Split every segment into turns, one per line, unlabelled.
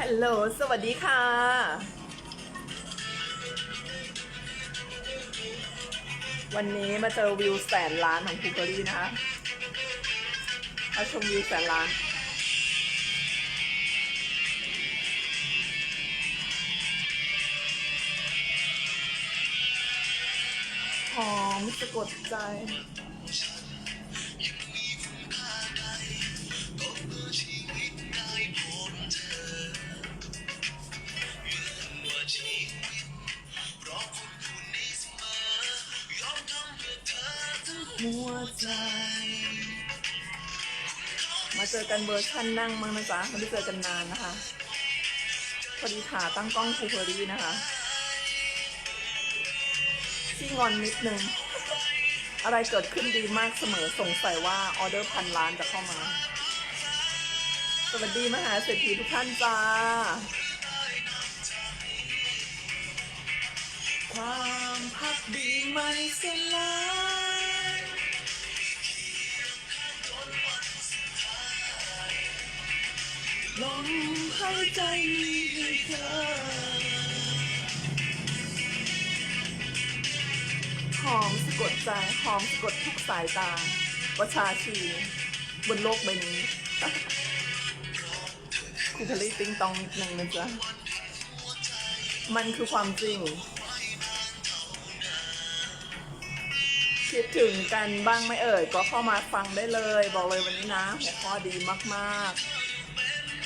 ฮัลโหล สวัสดีค่ะ วันนี้มาเจอวิวแสนล้านของคูเบอรี่นะคะมาชมวิวแสนล้าน หอมสะกดใจ ใจ มาเจอกันเวอร์ชันนั่งมั้งนะจ๊ะไม่ได้เจอกันนานนะคะ พอดีขาตั้งกล้องคูเพอรี่นะคะที่งอนนิดนึง อะไรเกิดขึ้นดีมากเสมอสงสัยว่าออเดอร์พันล้านจะเข้ามา สวัสดีมหาเศรษฐีทุกท่านจ้าความ หาใจมีให้เธอ หอมสะกดใจหอมสะกดทุกสายตา ประชาชีบนโลกใบนี้คุณทะเลติงตองนิดนึงนะจ๊ะ มันคือความจริง คิดถึงกันบ้างไหม่เอ่ย ก็เข้ามาฟังได้เลย บอกเลยวันนี้นะหัวข้อดีมาก ๆ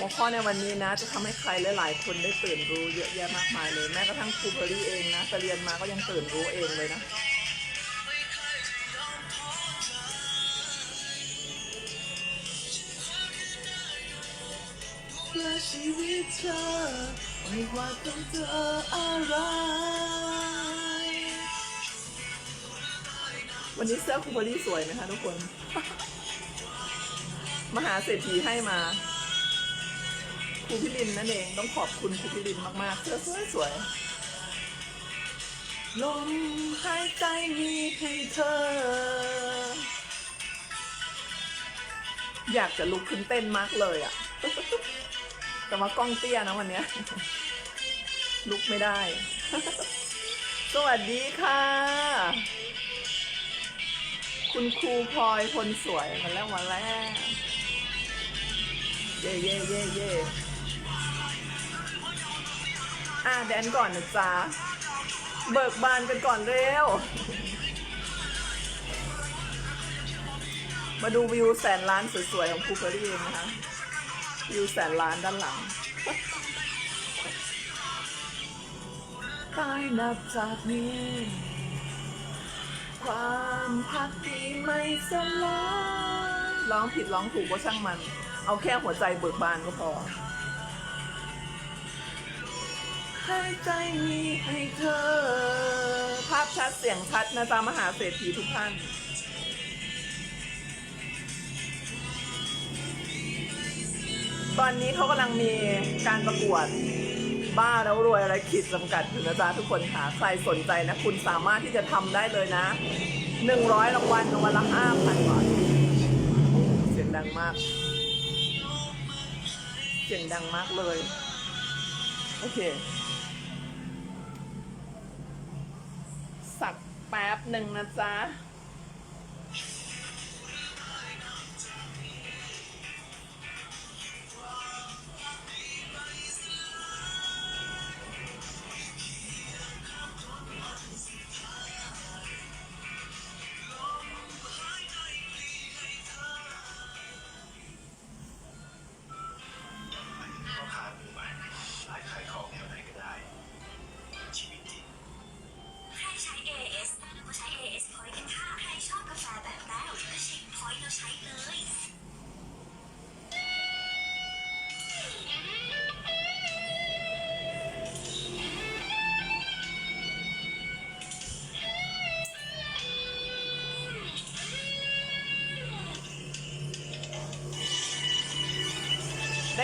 หัวข้อในวันนี้นะจะทำให้ใครหลายๆ คนได้ตื่นรู้เยอะแยะมากมายเลย แม้กระทั่งครูเพอรี่เองนะแต่เรียนมาก็ยังตื่นรู้เองเลยนะเพื่อชีวิตเธอไม่ว่าต้องเจออะไรวันนี้เสื้อคูเบอรี่สวยไหมคะทุกคน มหาเศรษฐีให้มา ครูพิรินนั่นเองต้องขอบคุณครูพิรินมากๆเสื้อสวยสวยลมหายใจมีให้เธอ อยากจะลุกขึ้นเต้นมากเลยอะ่ะ แต่ว่ากล้องเตี้ยนะวันเนี้ย ลุกไม่ได้ สวัสดีค่ะ คุณครูพลอยคนสวยมาแล้วมาแล้ว เย่เย่เย่เย่ อะแดนก่อนนะจ๊ะ เบิกบานกันก่อนเร็ว มาดูวิวแสนล้านสวยๆของคูเฟอรี่เองนะคะ วิวแสนล้านด้านหลังตายนับจากนี้ ความพักดีไม่สลายร้องผิดร้องถูกก็ช่างมัน เอาแค่หัวใจเบิกบานก็พอ ให้ใจมีให้เธอ ภาพชัดเสียงชัดนะจ๊ะมหาเศรษฐีทุกท่านตอนนี้เขากำลังมีการประกวดบ้าแล้วรวยอะไรขีดจำกัดอยู่นะจ๊ะทุกคนค่ะ ใครสนใจนะ คุณสามารถที่จะทำได้เลยนะหนึ่งร้อยรางวัลรางวัลละห้าพันบาทเสียงดังมาก เสียงดังมากเลย โอเค สักแป๊บหนึ่งนะจ๊ะ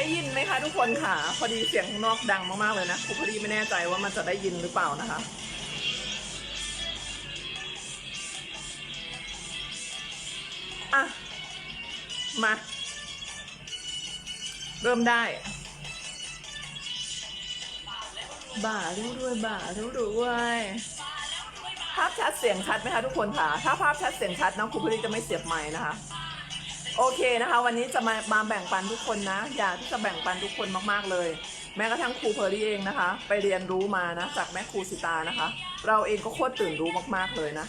ได้
ยิ
นไหมคะทุกคนค่ะพอดีเสียงข้างนอกดังมากๆเลยนะครูพอดีไม่แน่ใจว่ามันจะได้ยินหรือเปล่านะคะอะมา เริ่มได้ บ่ารู้ด้วยบ่ารู้ด้วยภาพชัดเสียงชัดไหมคะทุกคนค่ะ ถ้าภาพชัดเสียงชัดน้องครูพลีจะไม่เสียบไม้นะคะ โอเคนะคะ วันนี้จะมามาแบ่งปันทุกคนนะ อยากที่จะแบ่งปันทุกคนมากๆเลย แม้กระทั่งครูเพอรี่เองนะคะ ไปเรียนรู้มานะจากแม่ครูสิตานะคะ เราเองก็โคตรตื่นรู้มากๆเลยนะ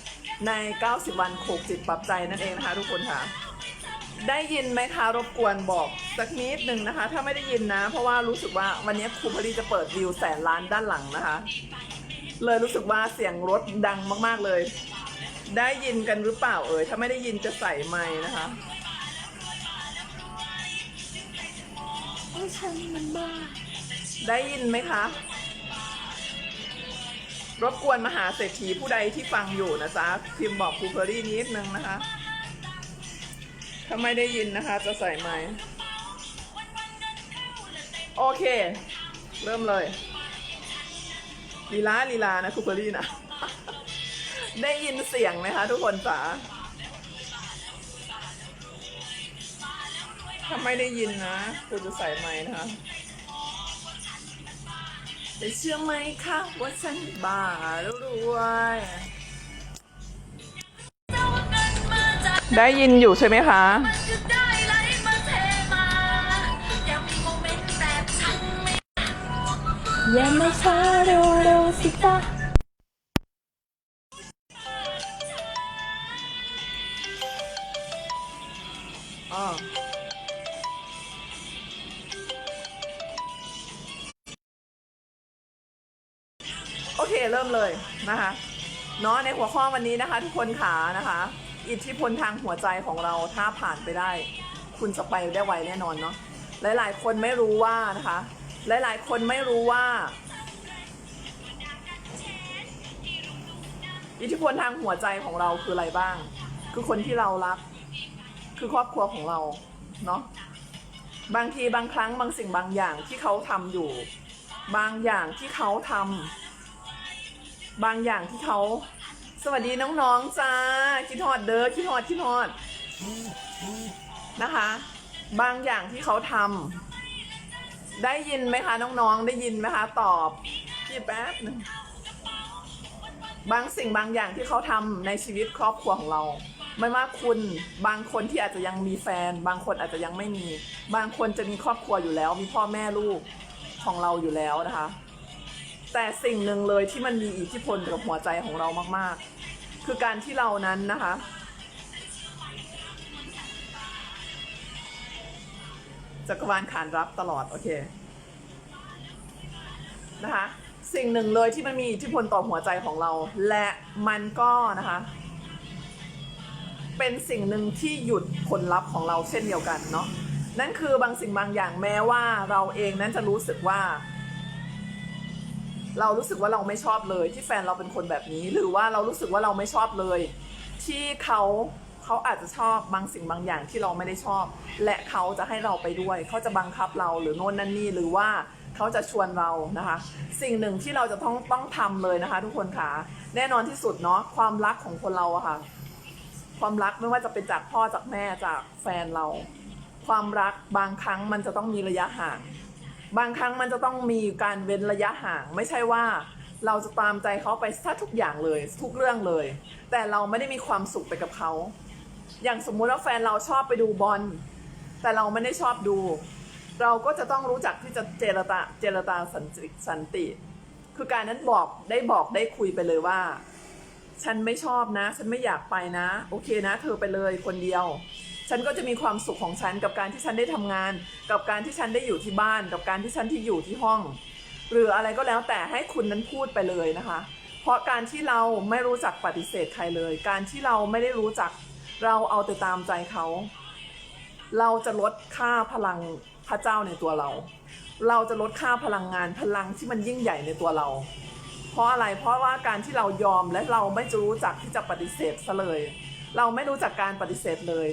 ใน 90 วันโขกจิตปรับใจนั่นเองนะคะ ทุกคนค่ะ ได้ยินไหมคะรบกวนบอกสักนิดหนึ่งนะคะ ถ้าไม่ได้ยินนะ เพราะว่ารู้สึกว่าวันนี้ครูพอดีจะเปิดวิวแสนล้านด้านหลังนะคะ เลยรู้สึกว่าเสียงรถดังมากๆเลย ได้ยินกันหรือเปล่าเอ่ยถ้าไม่ได้ยินจะใส่ไม้นะคะ ฉันมันบ้า ได้ยินไหมคะ รบกวนมหาเศรษฐีผู้ใดที่ฟังอยู่นะจ๊ะพิมพ์บอกครูเพอรี่นิดนึงนะคะ ถ้าไม่ได้ยินนะคะ จะใส่ไมค์โอเค เริ่มเลยลีลาลีลานะครูเบอรี่นะ ได้ยินเสียงไหมคะทุกคนจ๋า ถ้าไม่ได้ยินนะครูจะใส่ไมค์นะคะแต่เชื่อไหมคะว่าฉันบ้าแล้วด้วยได้ยินอยู่ใช่ไหมคะ
จะได้ไหลมาเทมาอยากมีโมเมนต์แบบฉันไม่
อย่ามาช้าเร็วเเค
เริ่มเลยนะคะเนาะในหัวข้อวันนี้นะคะทุกคนขานะคะ อิทธิพลทางหัวใจของเราถ้าผ่านไปได้ คุณจะไปได้ไวแน่นอนเนาะหลาย ๆ คนไม่รู้ว่านะคะ หลาย ๆ คนไม่รู้ว่า อิทธิพลทางหัวใจของเราคืออะไรบ้าง คือคนที่เรารัก คือครอบครัวของเราเนาะบางทีบางครั้งบางสิ่งบางอย่างที่เขาทำอยู่ บางอย่างที่เขาทำ บางอย่างที่เขาสวัสดีน้องๆจ้าคิดฮอดเด้อคิดฮอดคิดฮอดนะคะ บางอย่างที่เขาทำได้ยินไหมคะน้องๆ ได้ยินไหมคะ ตอบพี่แป๊บหนึงบางสิ่งบางอย่างที่เขาทำในชีวิตครอบครัวของเราไม่ว่าคุณบางคนที่อาจจะยังมีแฟน บางคนอาจจะยังไม่มี บางคนจะมีครอบครัวอยู่แล้ว มีพ่อแม่ลูกของเราอยู่แล้วนะคะ แต่สิ่งหนึ่งเลยที่มันมีอิทธิพลกับหัวใจของเรามาก ๆ คือการที่เรานั้นนะคะ จักรวาลขานรับตลอด โอเค นะคะ สิ่งหนึ่งเลยที่มันมีอิทธิพลต่อหัวใจของเรา และมันก็นะคะ เป็นสิ่งหนึ่งที่หยุดผลลัพธ์ของเราเช่นเดียวกันเนาะนั่นคือบางสิ่งบางอย่างแม้ว่าเราเองนั้นจะรู้สึกว่า เรารู้สึกว่าเราไม่ชอบเลย ที่แฟนเราเป็นคนแบบนี้ หรือว่าเรารู้สึกว่าเราไม่ชอบเลย ที่เขาเขาอาจจะชอบบางสิ่งบางอย่างที่เราไม่ได้ชอบ และเขาจะให้เราไปด้วย เขาจะบังคับเราหรือโน่นนั่นนี่หรือว่าเขาจะชวนเรานะคะ สิ่งหนึ่งที่เราจะต้องต้องทำเลยนะคะ ทุกคนค่ะแน่นอนที่สุดเนาะความรักของคนเราอะค่ะ ความรักไม่ว่าจะเป็นจากพ่อจากแม่จากแฟนเรา ความรักบางครั้งมันจะต้องมีระยะห่าง บางครั้งมันจะต้องมีการเว้นระยะห่าง ไม่ใช่ว่าเราจะตามใจเขาไปซะทุกอย่างเลย ทุกเรื่องเลย แต่เราไม่ได้มีความสุขไปกับเขา อย่างสมมุติว่าแฟนเราชอบไปดูบอลแต่เราไม่ได้ชอบดู เราก็จะต้องรู้จักที่จะเจรตาเจรตาสันติสันติ คือการนั้นบอกได้บอกได้คุยไปเลยว่า ฉันไม่ชอบนะ ฉันไม่อยากไปนะ โอเคนะ เธอไปเลยคนเดียว ฉันก็จะมีความสุขของฉันกับการที่ฉันได้ทำงาน กับการที่ฉันได้อยู่ที่บ้าน กับการที่ฉันที่อยู่ที่ห้อง หรืออะไรก็แล้วแต่ให้คุณนั้นพูดไปเลยนะคะ เพราะการที่เราไม่รู้จักปฏิเสธใครเลย การที่เราไม่ได้รู้จักเราเอาแต่ตามใจเขา เราจะลดค่าพลังพระเจ้าในตัวเรา เราจะลดค่าพลังงานพลังที่มันยิ่งใหญ่ในตัวเรา เพราะอะไรเพราะว่าการที่เรายอมและเราไม่รู้จักที่จะปฏิเสธซะเลย เราไม่รู้จักการปฏิเสธเลย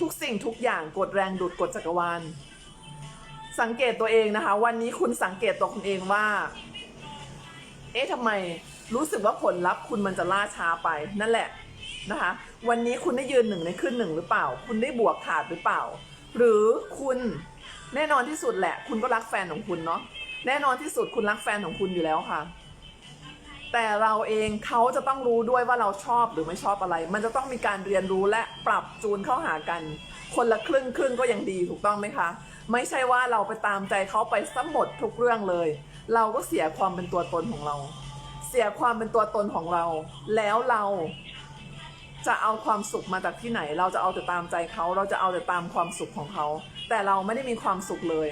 ทุกสิ่งทุกอย่างกดแรงดูดกดจักรวาล สังเกตตัวเองนะคะ วันนี้คุณสังเกตตัวคุณเองว่า เอ๊ะทำไมรู้สึกว่าผลลัพธ์คุณมันจะล่าช้าไปนั่นแหละนะคะ วันนี้คุณได้ยืนหนึ่งในขึ้นหนึ่งหรือเปล่า คุณได้บวกขาดหรือเปล่า หรือคุณแน่นอนที่สุดแหละ คุณก็รักแฟนของคุณเนาะแน่นอนที่สุดคุณรักแฟนของคุณอยู่แล้วค่ะ แต่เราเองเขาจะต้องรู้ด้วยว่าเราชอบหรือไม่ชอบอะไร มันจะต้องมีการเรียนรู้และปรับจูนเข้าหากัน คนละครึ่งครึ่งก็ยังดีถูกต้องไหมคะ ไม่ใช่ว่าเราไปตามใจเขาไปซะหมดทุกเรื่องเลย เราก็เสียความเป็นตัวตนของเรา เสียความเป็นตัวตนของเรา แล้วเราจะเอาความสุขมาจากที่ไหน เราจะเอาแต่ตามใจเขา เราจะเอาแต่ตามความสุขของเขา แต่เราไม่ได้มีความสุขเลย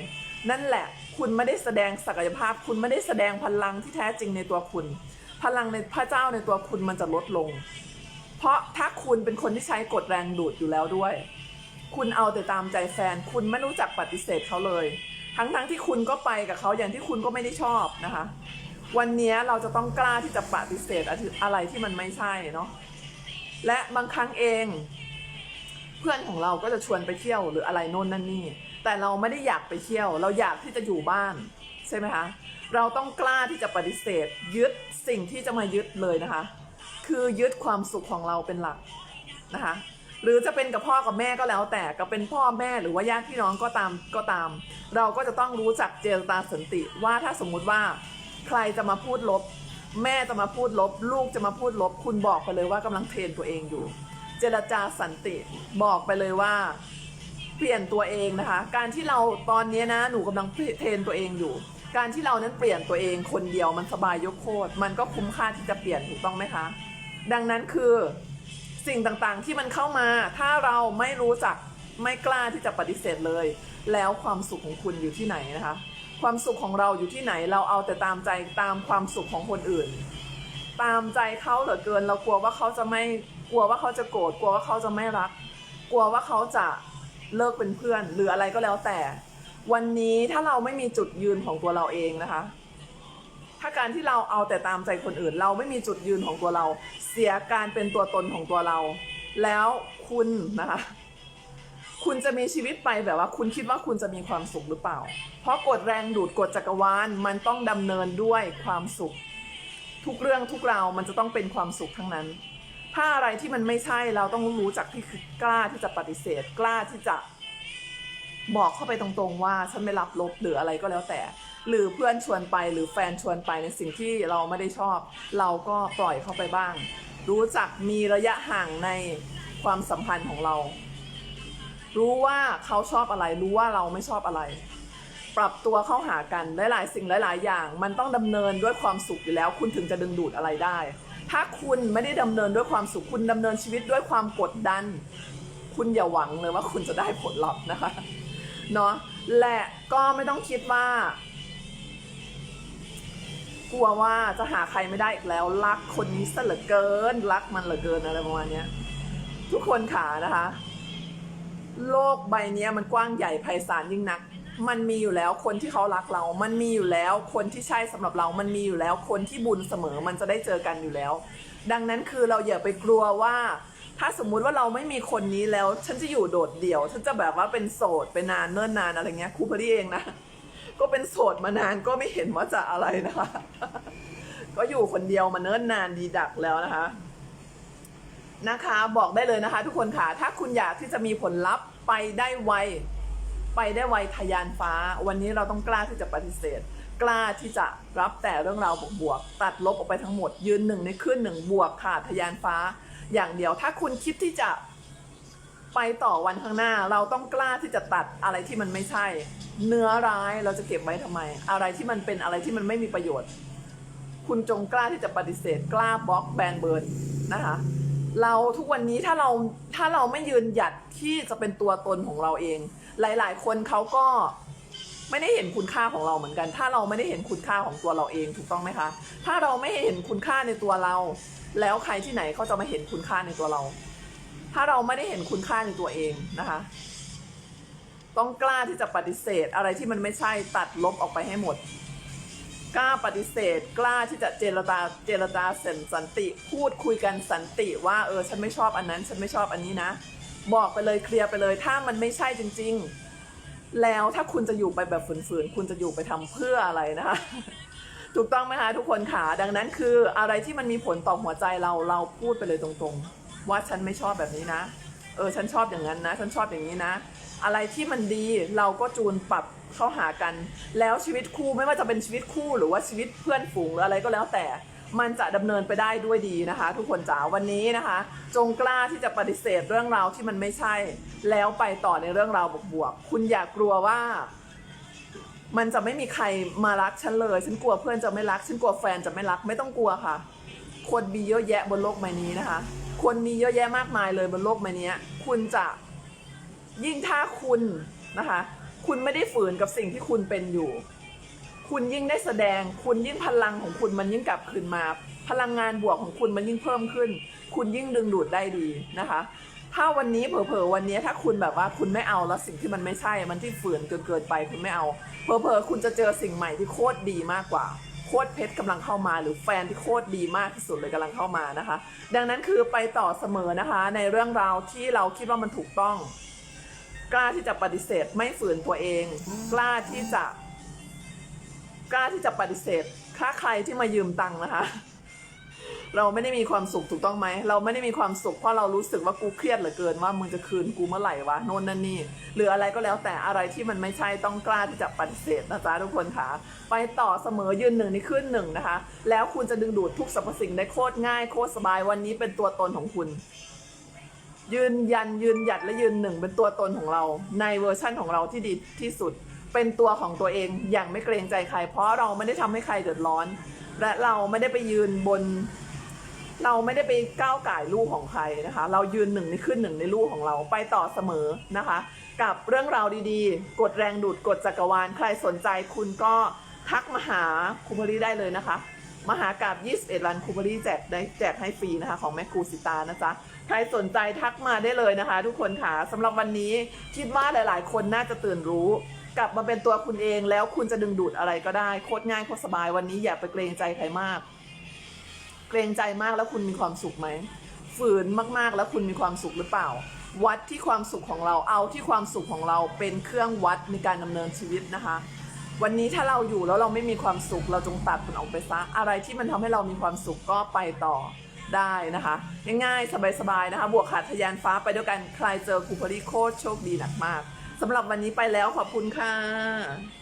นั่นแหละ คุณไม่ได้แสดงศักยภาพ คุณไม่ได้แสดงพลังที่แท้จริงในตัวคุณ พลังในพระเจ้าในตัวคุณมันจะลดลง เพราะถ้าคุณเป็นคนที่ใช้กฎแรงดูดอยู่แล้วด้วย คุณเอาแต่ตามใจแฟน คุณไม่รู้จักปฏิเสธเขาเลย ทั้งๆทที่คุณก็ไปกับเขาอย่างที่คุณก็ไม่ได้ชอบนะคะ วันนี้เราจะต้องกล้าที่จะปฏิเสธอะไรที่มันไม่ใช่เนาะ และบางครั้งเอง เพื่อนของเราก็จะชวนไปเที่ยวหรืออะไรโน่นนั่นนี่ แต่เราไม่ได้อยากไปเที่ยว เราอยากที่จะอยู่บ้าน ใช่ไหมคะเราต้องกล้าที่จะปฏิเสธ ยึดสิ่งที่จะมายึดเลยนะคะ คือยึดความสุขของเราเป็นหลักนะคะ หรือจะเป็นกับพ่อกับแม่ก็แล้ว แต่ก็เป็นพ่อแม่หรือว่าญาติพี่น้องก็ตามก็ตาม เราก็จะต้องรู้จักเจรตาสันติว่าถ้าสมมุติว่าใครจะมาพูดลบ แม่จะมาพูดลบ ลูกจะมาพูดลบ คุณบอกไปเลยว่ากำลังเทรนตัวเองอยู่ เจรจาสันติบอกไปเลยว่า เปลี่ยนตัวเองนะคะ การที่เราตอนนี้นะหนูกำลังเทรนตัวเองอยู่ การที่เรานั้นเปลี่ยนตัวเองคนเดียวมันสบายยกโคตรมันก็คุ้มค่าที่จะเปลี่ยนถูกต้องไหมคะ ดังนั้นคือสิ่งต่างๆที่มันเข้ามา ถ้าเราไม่รู้จักไม่กล้าที่จะปฏิเสธเลย แล้วความสุขของคุณอยู่ที่ไหนนะคะ ความสุขของเราอยู่ที่ไหนเราเอาแต่ตามใจตามความสุขของคนอื่น ตามใจเขาเหลือเกินเรากลัวว่าเขาจะไม่กลัวว่าเขาจะโกรธกลัวว่าเขาจะไม่รัก กลัวว่าเขาจะ เลิกเป็นเพื่อน หรืออะไรก็แล้วแต่ วันนี้ถ้าเราไม่มีจุดยืนของตัวเราเองนะคะ ถ้าการที่เราเอาแต่ตามใจคนอื่น เราไม่มีจุดยืนของตัวเรา เสียการเป็นตัวตนของตัวเรา แล้วคุณนะคะ คุณจะมีชีวิตไปแบบว่า คุณคิดว่าคุณจะมีความสุขหรือเปล่า เพราะกฎแรงดูดกฎจักรวาลมันต้องดำเนินด้วยความสุข ทุกเรื่องทุกราวมันจะต้องเป็นความสุขทั้งนั้น ถ้าอะไรที่มันไม่ใช่เราต้องรู้จักที่คือกล้าที่จะปฏิเสธ กล้าที่จะบอกเข้าไปตรงๆว่าฉันไม่รับลบหรืออะไรก็แล้วแต่ หรือเพื่อนชวนไปหรือแฟนชวนไปในสิ่งที่เราไม่ได้ชอบ เราก็ปล่อยเข้าไปบ้าง รู้จักมีระยะห่างในความสัมพันธ์ของเรา รู้ว่าเขาชอบอะไร รู้ว่าเราไม่ชอบอะไร ปรับตัวเข้าหากันหลายๆ สิ่งหลาย ๆ อย่าง มันต้องดำเนินด้วยความสุขอยู่แล้ว คุณถึงจะดึงดูดอะไรได้ ถ้าคุณไม่ได้ดำเนินด้วยความสุขคุณดำเนินชีวิตด้วยความกดดัน คุณอย่าหวังเลยว่าคุณจะได้ผลลัพธ์นะคะเนาะและก็ไม่ต้องคิดว่า กลัวว่าจะหาใครไม่ได้อีกแล้ว รักคนนี้ซะเหลือเกิน รักมันเหลือเกินอะไรประมาณนี้ทุกคนขานะคะ โลกใบนี้มันกว้างใหญ่ไพศาลยิ่งนัก มันมีอยู่แล้วคนที่เขารักเรา มันมีอยู่แล้วคนที่ใช่สำหรับเรา มันมีอยู่แล้วคนที่บุญเสมอ มันจะได้เจอกันอยู่แล้ว ดังนั้นคือเราอย่าไปกลัวว่า ถ้าสมมุติว่าเราไม่มีคนนี้แล้ว ฉันจะอยู่โดดเดี่ยว ฉันจะแบบว่าเป็นโสดไปนานเนิ่นนานอะไรเงี้ยครูพอดีเองนะ ก็เป็นโสดมานานก็ไม่เห็นว่าจะอะไรนะคะ ก็อยู่คนเดียวมาเนิ่นนานดีดักแล้วนะคะนะคะ บอกได้เลยนะคะ ทุกคนค่ะ ถ้าคุณอยากที่จะมีผลลัพธ์ไปได้ไว ไปได้ไวทะยานฟ้า วันนี้เราต้องกล้าที่จะปฏิเสธ กล้าที่จะรับแต่เรื่องราวบวกๆตัดลบออกไปทั้งหมด ยืนหนึ่งในขึ้นหนึ่งบวกค่ะทะยานฟ้า อย่างเดียวถ้าคุณคิดที่จะไปต่อวันข้างหน้า เราต้องกล้าที่จะตัดอะไรที่มันไม่ใช่ เนื้อร้ายเราจะเก็บไว้ทำไม อะไรที่มันเป็นอะไรที่มันไม่มีประโยชน์ คุณจงกล้าที่จะปฏิเสธ กล้าบล็อกแบนเบิร์นนะคะเราทุกวันนี้ถ้าเราถ้าเราไม่ยืนหยัดที่จะเป็นตัวตนของเราเอง หลาย ๆ คนเขาก็ไม่ได้เห็นคุณค่าของเราเหมือนกัน ถ้าเราไม่ได้เห็นคุณค่าของตัวเราเองถูกต้องไหมคะ ถ้าเราไม่เห็นคุณค่าในตัวเรา แล้วใครที่ไหนเขาจะมาเห็นคุณค่าในตัวเรา ถ้าเราไม่ได้เห็นคุณค่าในตัวเองนะคะ ต้องกล้าที่จะปฏิเสธอะไรที่มันไม่ใช่ตัดลบออกไปให้หมด กล้าปฏิเสธ กล้าที่จะเจรจาเจรจาเสนสันติ พูดคุยกันสันติว่าเออฉันไม่ชอบอันนั้น ฉันไม่ชอบอันนี้นะ บอกไปเลยเคลียร์ไปเลย ถ้ามันไม่ใช่จริง ๆ แล้วถ้าคุณจะอยู่ไปแบบฝืนๆคุณจะอยู่ไปทำเพื่ออะไรนะคะถูกต้องไหมคะทุกคนขาดังนั้นคืออะไรที่มันมีผลต่อหัวใจเราเราพูดไปเลยตรงๆ ว่าฉันไม่ชอบแบบนี้นะ เออฉันชอบอย่างนั้นนะ ฉันชอบอย่างนี้นะ อะไรที่มันดีเราก็จูนปรับเข้าหากัน แล้วชีวิตคู่ไม่ว่าจะเป็นชีวิตคู่หรือว่าชีวิตเพื่อนฝูงหรืออะไรก็แล้วแต่ มันจะดำเนินไปได้ด้วยดีนะคะ ทุกคนจ๋าวันนี้นะคะ จงกล้าที่จะปฏิเสธเรื่องราวที่มันไม่ใช่ แล้วไปต่อในเรื่องราวบวกๆคุณอย่ากลัวว่ามันจะไม่มีใครมารักฉันเลย ฉันกลัวเพื่อนจะไม่รัก ฉันกลัวแฟนจะไม่รัก ไม่ต้องกลัวค่ะ คนมีเยอะแยะบนโลกใบนี้นะคะ คนมีเยอะแยะมากมายเลยบนโลกใบนี้ คุณจะยิ่งถ้าคุณนะคะ คุณไม่ได้ฝืนกับสิ่งที่คุณเป็นอยู่ คุณยิ่งได้แสดง คุณยิ่งพลังของคุณมันยิ่งกลับคืนมา พลังงานบวกของคุณมันยิ่งเพิ่มขึ้น คุณยิ่งดึงดูดได้ดีนะคะ ถ้าวันนี้เผลอๆวันนี้ถ้าคุณแบบว่าคุณไม่เอาแล้วสิ่งที่มันไม่ใช่ มันที่ฝืนเกินเกินไปคุณไม่เอาเผลอๆคุณจะเจอสิ่งใหม่ที่โคตรดีมากกว่าโคตรเพชรกำลังเข้ามาหรือแฟนที่โคตรดีมากที่สุดเลยกำลังเข้ามานะคะ ดังนั้นคือไปต่อเสมอนะคะ ในเรื่องราวที่เราคิดว่ามันถูกต้อง กล้าที่จะปฏิเสธไม่ฝืนตัวเอง กล้าที่จะ กล้าที่จะปฏิเสธ ถ้าใครที่มายืมตังค์นะคะ เราไม่ได้มีความสุขถูกต้องไหม เราไม่ได้มีความสุขเพราะเรารู้สึกว่ากูเครียดเหลือเกินว่ามึงจะคืนกูเมื่อไหร่วะโน่นนั่นนี่หรืออะไรก็แล้วแต่อะไรที่มันไม่ใช่ต้องกล้าที่จะปฏิเสธนะจ๊ะทุกคนค่ะ ไปต่อเสมอยืนหนึ่งนี่ขึ้นหนึ่งนะคะ แล้วคุณจะดึงดูดทุกสรรพสิ่งได้โคตรง่ายโคตรสบายวันนี้เป็นตัวตนของคุณยืนยันยืนหยัดและยืนหนึ่งเป็นตัวตนของเรา ในเวอร์ชั่นของเราที่ดีที่สุด เป็นตัวของตัวเองอย่างไม่เกรงใจใคร เพราะเราไม่ได้ทำให้ใครเดือดร้อน และเราไม่ได้ไปยืนบน เราไม่ได้ไปก้าวไก่ลูกของใครนะคะ เรายืนหนึ่งในขึ้นหนึ่งในลูกของเราไปต่อเสมอนะคะ กับเรื่องราวดีๆ กดแรงดูดกดจักรวาลใครสนใจคุณก็ทักมาหาคูพารีได้เลยนะคะมหากราบ21ล้านคูพารีแจกได้แจกให้ฟรีนะคะ ของแม่ครูสิตานะจ๊ะ ใครสนใจทักมาได้เลยนะคะ ทุกคนค่ะสำหรับวันนี้คิดว่าหลาย ๆ คนน่าจะตื่นรู้ กลับมาเป็นตัวคุณเองแล้วคุณจะดึงดูดอะไรก็ได้โคตรง่ายโคตรสบายวันนี้อย่าไปเกรงใจใครมาก เกรงใจมากแล้วคุณมีความสุขไหมฝืนมากๆแล้วคุณมีความสุขหรือเปล่า วัดที่ความสุขของเราเอาที่ความสุขของเราเป็นเครื่องวัดในการดำเนินชีวิตนะคะ วันนี้ถ้าเราอยู่แล้วเราไม่มีความสุข เราจงตัดมันออกไปซะอะไรที่มันทำให้เรามีความสุขก็ไปต่อได้นะคะง่ายๆสบายๆนะคะ บวกขาดทะยานฟ้าไปด้วยกันใครเจอคูพารีโคตรโชคดีหนักมาก สำหรับวันนี้ไปแล้วขอบคุณค่ะ